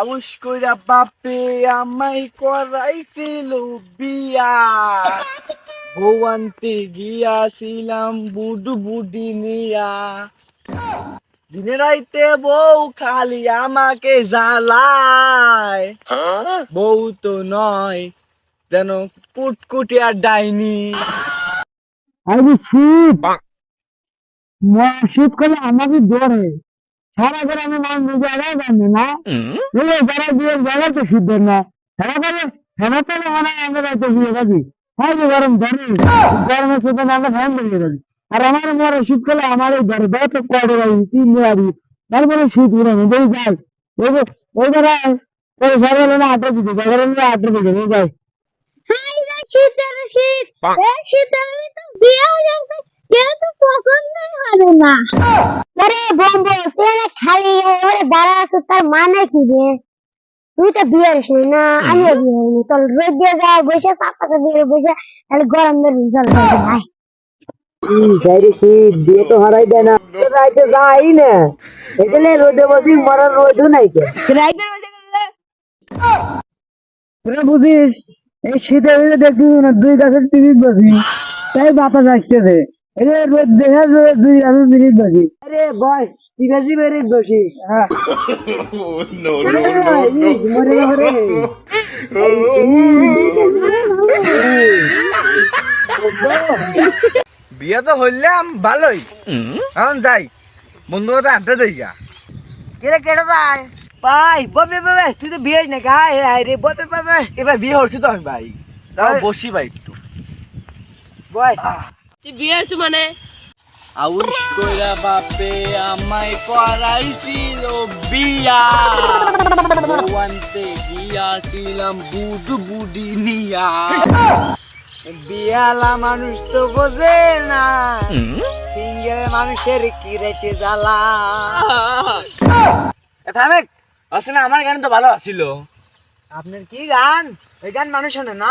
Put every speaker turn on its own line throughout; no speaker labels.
আউস কইরা বাপে আমাই করাইছিল বিয়া। বউ গিয়াছিলাম বুডু বুডি নিয়া। দিনে রাইতে বউ খালি আমাকে জ্বালায়। বউ তো নয়, যেন কুটকুটিয়া ডাইনি।
আরে শীত! ম- শীতকালে আমাদের ধরে সারা করে আমি জানি না। বুঝলে যারা বিয়ে জায়গা তো শীত না। সারা করে সারা করে মানে আমরা রাইতে বিয়ে থাকি হয় যে গরম ধরে গরমের সাথে আমরা ফ্যান থাকি আর আমার মনে শীতকালে আমার এই ধরে দশ কয়টা বাড়ি তিন বাড়ি। তারপরে শীত উড়ে না ওই যায় ওই যে ওই জায়গায় ওই আটটা দিতে আটটা দিতে যায়
হাইরা শীতের শীত শীতের তো বিয়ে হয়ে কেউ তো পছন্দই না। আরে না খালি দাঁড়া আছে তার মানে কি রে তুই তো বিয়ে হইস না আমিও বিয়ে হইনি চল রোদ দিয়ে যায় বসে বিয়ে বসে তাহলে গরম ধরবি চল ভাই
বাইরে তো হারাই দেয় না। রাইতে যাই না। এখানে রোদে বসি মরার রোদও নাই বুঝিস এই দেখবি না দুই গাছের পিড়িত বসি তাই বাতাস আসতেছে রোদ দেখে রোদ দুই পিড়িত বসি। আরে বয় হ্যাঁ. মরে মরে
বিয়ে তো হইলাম ভালোই। এখন যাই। বন্ধু কথা আড্ডা দেই গা।
কেটে কেটে যায়? ভাই ববে ববে তুই তো বিয়ে না গায় হাই রে ববে ববে।
এবার বিয়ে হচ্ছি তো আমি ভাই।
ভাই।
বসি ভাই একটু।
বয়
তুই বিয়ে মানে
আউস কইরা বাপে আমায় করাইছিল বিয়া। আনতে গিয়াছিলাম বুডু বুডি নিয়া।
বিয়ালা মানুষ তো বোঝে না, সিঙ্গেল মানুষের কি রেতে জ্বালা
থামেক আসলে আমার গান তো ভালো আছিল।
আপনার কি গান? ওই গান মানুষ শোনে না?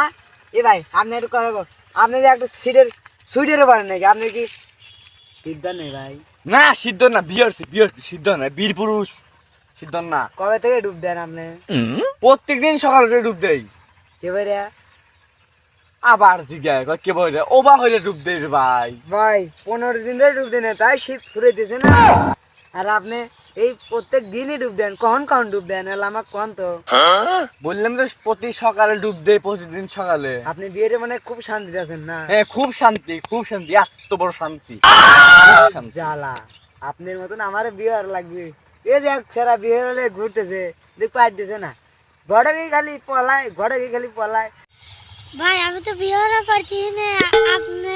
এ ভাই, আপনার কথা কও। আপনি যে একটা সিটের সুইটেরও পারেন নাকি? আপনি কি সিদ্ধ নেই ভাই।
না সিদ্ধ না বিয়ার বিয়ার সিদ্ধ না বীর পুরুষ সিদ্ধ না।
কবে থেকে ডুব দেন আপনি?
প্রত্যেকদিন সকাল উঠে ডুব দেই।
কে ভাই
আবার জিগায় কয় কে বলে ওবা হইলে ডুব দেই রে ভাই।
ভাই পনেরো দিন ধরে ডুব দেন তাই শীত ফুরে দিয়েছে না। আর আপনি এই প্রত্যেক দিনই ডুব দেন কখন কখন ডুব দেন এলা আমার কন তো।
বললাম তো প্রতি সকালে ডুব দেই প্রতিদিন সকালে।
আপনি বিয়েতে মানে খুব শান্তিতে আছেন না?
হ্যাঁ খুব শান্তি খুব শান্তি এত বড় শান্তি।
জ্বালা আপনার মতন আমার বিয়ে আর লাগবে। এই যে এক ছেড়া বিয়ে হলে ঘুরতেছে দেখ পাইতেছে না। ঘরে গিয়ে খালি পলায় ঘরে গিয়ে খালি পলায়।
ভাই আমি তো বিয়ে হতে পারছি না আপনি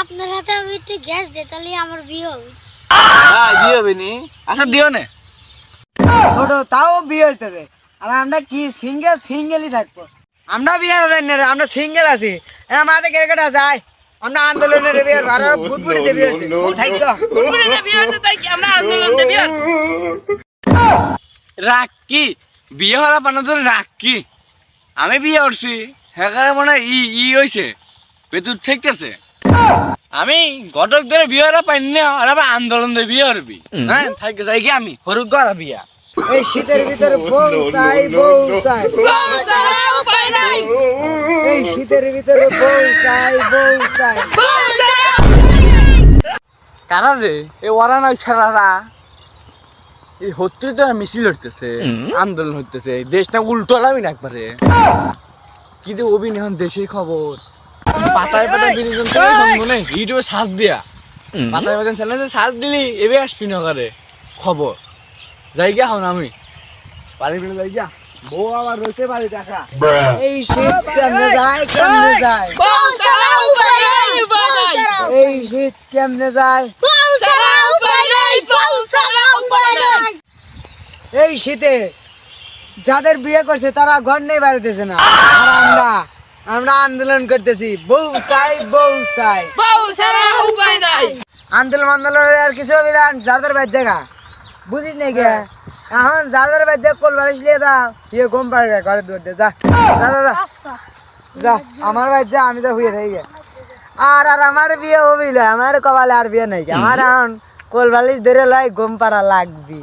আপনার হাতে আমি একটু গ্যাস দে তাহলে আমার বিয়ে হবে।
বিয়ে হবে নি আচ্ছা দিও নে।
ছোট তাও বিয়ে হইতেছে। আর আমরা কি সিঙ্গেল সিঙ্গেলই থাকব? আমরা বিয়ে হতে রে, আমরা সিঙ্গেল আছি। আমাদের কেটে কেটে যায়। আমরা আন্দোলনের বিয়ে আরও ফুটফুটিতে বিয়ে হচ্ছে থাকতো
ফুটফুটিতে বিয়ে হচ্ছে তাই আমরা আন্দোলন দেবি আর
রাগ কি বিয়ে হওয়ার রাগ কি আমি বিয়ে করছি। সেখানে মনে হয় ই ই হয়েছে পেতুর ঠেকতেছে। আমি ঘটক ধরে বিয়ে হওয়ার পাইনি না আর আবার আন্দোলন দিয়ে বিয়ে করবি হ্যাঁ থাকতে যাই কি আমি হরুক গড়া বিয়া।
এই শীতের ভিতরে বউ চাই বউ চাই।
উপায় নাই।
এই শীতের ভিতরে বউ চাই বউ চাই।
কারা রে? এ ওরা নয় ছেলেরা এই হচ্ছে তো মিছিল হচ্ছে আন্দোলন হচ্ছে দেশটা উল্টোলামি না একবারে। কি যে অভিন এখন দেশের খবর। পাতায় পাতায় বিনোদন চ্যানেল মনে? ইউটিউবে সার্চ দিয়া। পাতায় পাতায় চ্যানেলে সার্চ দিলি এবে আসবি না করে খবর। যাই গিয়া হন আমি। বাড়ি ফিরে যাই গিয়া? বউ আবার রয়েছে বাড়ি টাকা।
এই শীত কেমনে যায় কেমনে যায়? এই শীত কেমনে যায়? এই শীতে যাদের বিয়ে করছে তারা ঘর নেই বাড়িতেছে না। আর আমরা আমরা আন্দোলন করতেছি। বউ চাই বউ চাই।
বউ ছাড়া উপায় নাই।
আন্দোলন আন্দোলন আর কিছু হবে না যাদের বাদ জায়গা বুঝিস নাকি গে? এখন যাদের বাদ জায়গা কোল বালিশ লিয়ে দাও ইয়ে ঘুম পাড়বে ঘরে দূর দে যা। যা যা, যা।
আচ্ছা।
যা আমার বাদ যা আমি তো হুয়ে থাকি গে। আর আর আমার বিয়ে হবি না আমার কপালে আর বিয়ে নাই আমার এখন কোল বালিশ ধরে লয় ঘুম পাড়া লাগবি।